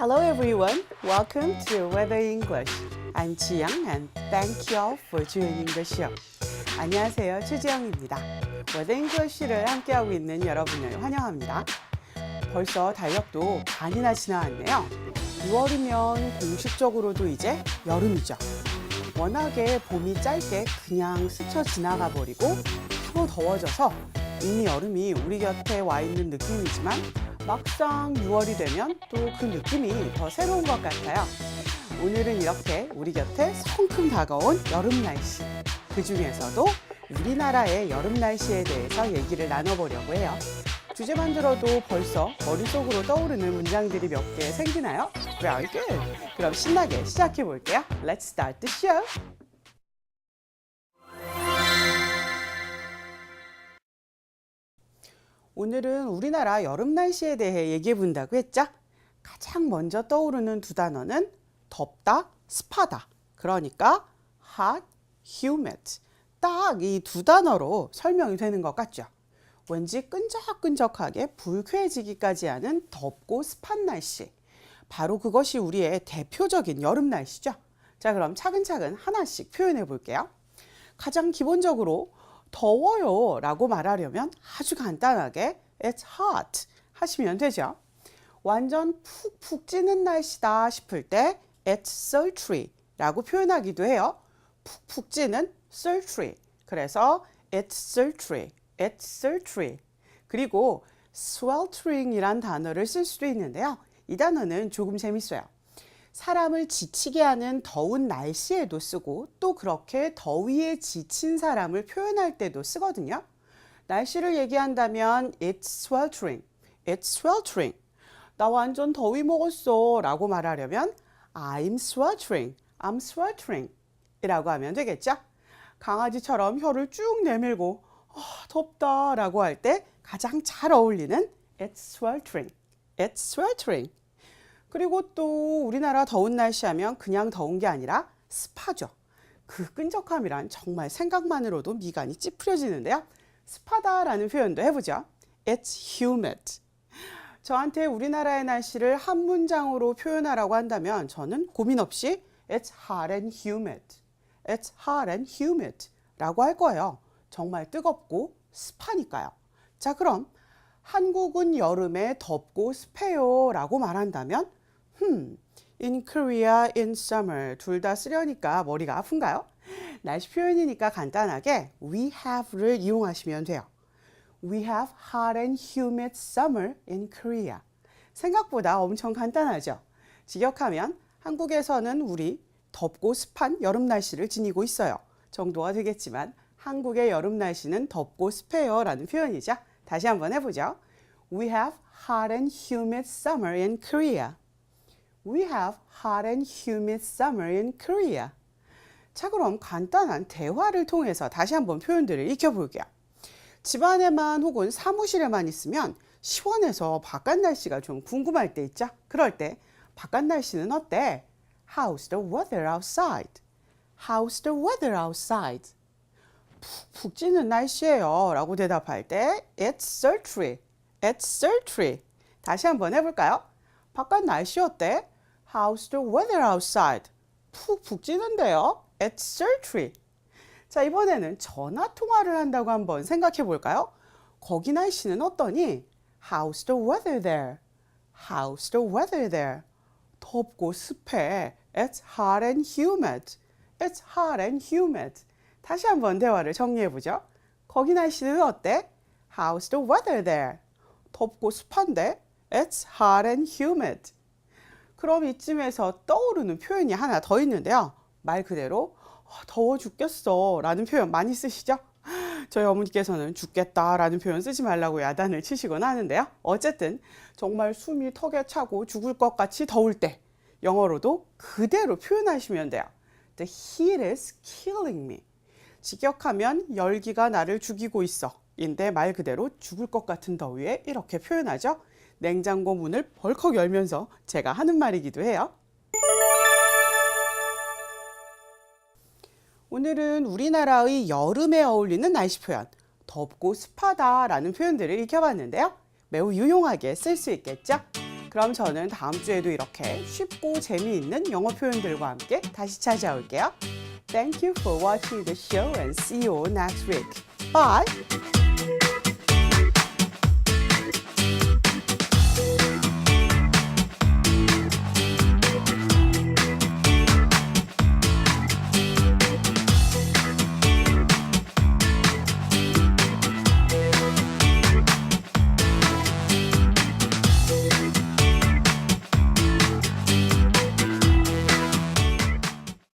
Hello everyone. Welcome to Weather English. I'm 지영 and thank you all for joining the show. 안녕하세요. 최지영입니다. Weather English를 함께하고 있는 여러분을 환영합니다. 벌써 달력도 반이나 지나왔네요. 6월이면 공식적으로도 이제 여름이죠. 워낙에 봄이 짧게 그냥 스쳐 지나가 버리고 또 더워져서 이미 여름이 우리 곁에 와 있는 느낌이지만 막상 6월이 되면 또 그 느낌이 더 새로운 것 같아요. 오늘은 이렇게 우리 곁에 성큼 다가온 여름 날씨. 그 중에서도 우리나라의 여름 날씨에 대해서 얘기를 나눠보려고 해요. 주제만 들어도 벌써 머릿속으로 떠오르는 문장들이 몇 개 생기나요? Very good. 그럼 신나게 시작해 볼게요. Let's start the show. 오늘은 우리나라 여름 날씨에 대해 얘기해 본다고 했죠? 가장 먼저 떠오르는 두 단어는 덥다, 습하다. 그러니까 hot, humid. 딱 이 두 단어로 설명이 되는 것 같죠? 왠지 끈적끈적하게 불쾌해지기까지 하는 덥고 습한 날씨. 바로 그것이 우리의 대표적인 여름 날씨죠. 자, 그럼 차근차근 하나씩 표현해 볼게요. 가장 기본적으로 더워요 라고 말하려면 아주 간단하게 It's hot 하시면 되죠. 완전 푹푹 찌는 날씨다 싶을 때 It's sultry 라고 표현하기도 해요. 푹푹 찌는 sultry. 그래서 It's sultry. It's sultry. 그리고 sweltering이란 단어를 쓸 수도 있는데요. 이 단어는 조금 재밌어요. 사람을 지치게 하는 더운 날씨에도 쓰고 또 그렇게 더위에 지친 사람을 표현할 때도 쓰거든요. 날씨를 얘기한다면 it's sweltering, it's sweltering. 나 완전 더위 먹었어 라고 말하려면 I'm sweltering, I'm sweltering 이라고 하면 되겠죠? 강아지처럼 혀를 쭉 내밀고 아, 덥다 라고 할 때 가장 잘 어울리는 it's sweltering, it's sweltering. 그리고 또 우리나라 더운 날씨 하면 그냥 더운 게 아니라 습하죠. 그 끈적함이란 정말 생각만으로도 미간이 찌푸려지는데요. 습하다라는 표현도 해보죠. It's humid. 저한테 우리나라의 날씨를 한 문장으로 표현하라고 한다면 저는 고민 없이 It's hot and humid. It's hot and humid. 라고 할 거예요. 정말 뜨겁고 습하니까요. 자, 그럼 한국은 여름에 덥고 습해요 라고 말한다면 음, in Korea in summer 둘 다 쓰려니까 머리가 아픈가요? 날씨 표현이니까 간단하게 we have를 이용하시면 돼요. We have hot and humid summer in Korea. 생각보다 엄청 간단하죠. 직역하면 한국에서는 우리 덥고 습한 여름 날씨를 지니고 있어요. 정도가 되겠지만 한국의 여름 날씨는 덥고 습해요 라는 표현이죠. 다시 한번 해보죠. We have hot and humid summer in Korea. We have hot and humid summer in Korea. 자, 그럼 간단한 대화를 통해서 다시 한번 표현들을 익혀볼게요. 집안에만 혹은 사무실에만 있으면 시원해서 바깥 날씨가 좀 궁금할 때 있죠? 그럴 때 바깥 날씨는 어때? How's the weather outside? How's the weather outside? 푹푹 찌는 날씨예요. 라고 대답할 때 It's sultry. It's sultry. 다시 한번 해볼까요? 바깥 날씨 어때? How's the weather outside? 푹푹 찌는데요. It's sultry. 자, 이번에는 전화 통화를 한다고 한번 생각해 볼까요? 거기 날씨는 어떠니? How's the weather there? How's the weather there? 덥고 습해. It's hot and humid. It's hot and humid. 다시 한번 대화를 정리해 보죠. 거기 날씨는 어때? How's the weather there? 덥고 습한데? It's hot and humid. 그럼 이쯤에서 떠오르는 표현이 하나 더 있는데요. 말 그대로 어, 더워 죽겠어 라는 표현 많이 쓰시죠? 저희 어머니께서는 죽겠다 라는 표현 쓰지 말라고 야단을 치시곤 하는데요. 어쨌든 정말 숨이 턱에 차고 죽을 것 같이 더울 때 영어로도 그대로 표현하시면 돼요. The heat is killing me. 직역하면 열기가 나를 죽이고 있어. 인데 말 그대로 죽을 것 같은 더위에 이렇게 표현하죠. 냉장고 문을 벌컥 열면서 제가 하는 말이기도 해요. 오늘은 우리나라의 여름에 어울리는 날씨 표현, 덥고 습하다라는 표현들을 익혀봤는데요. 매우 유용하게 쓸 수 있겠죠? 그럼 저는 다음 주에도 이렇게 쉽고 재미있는 영어 표현들과 함께 다시 찾아올게요. Thank you for watching the show and see you next week. Bye!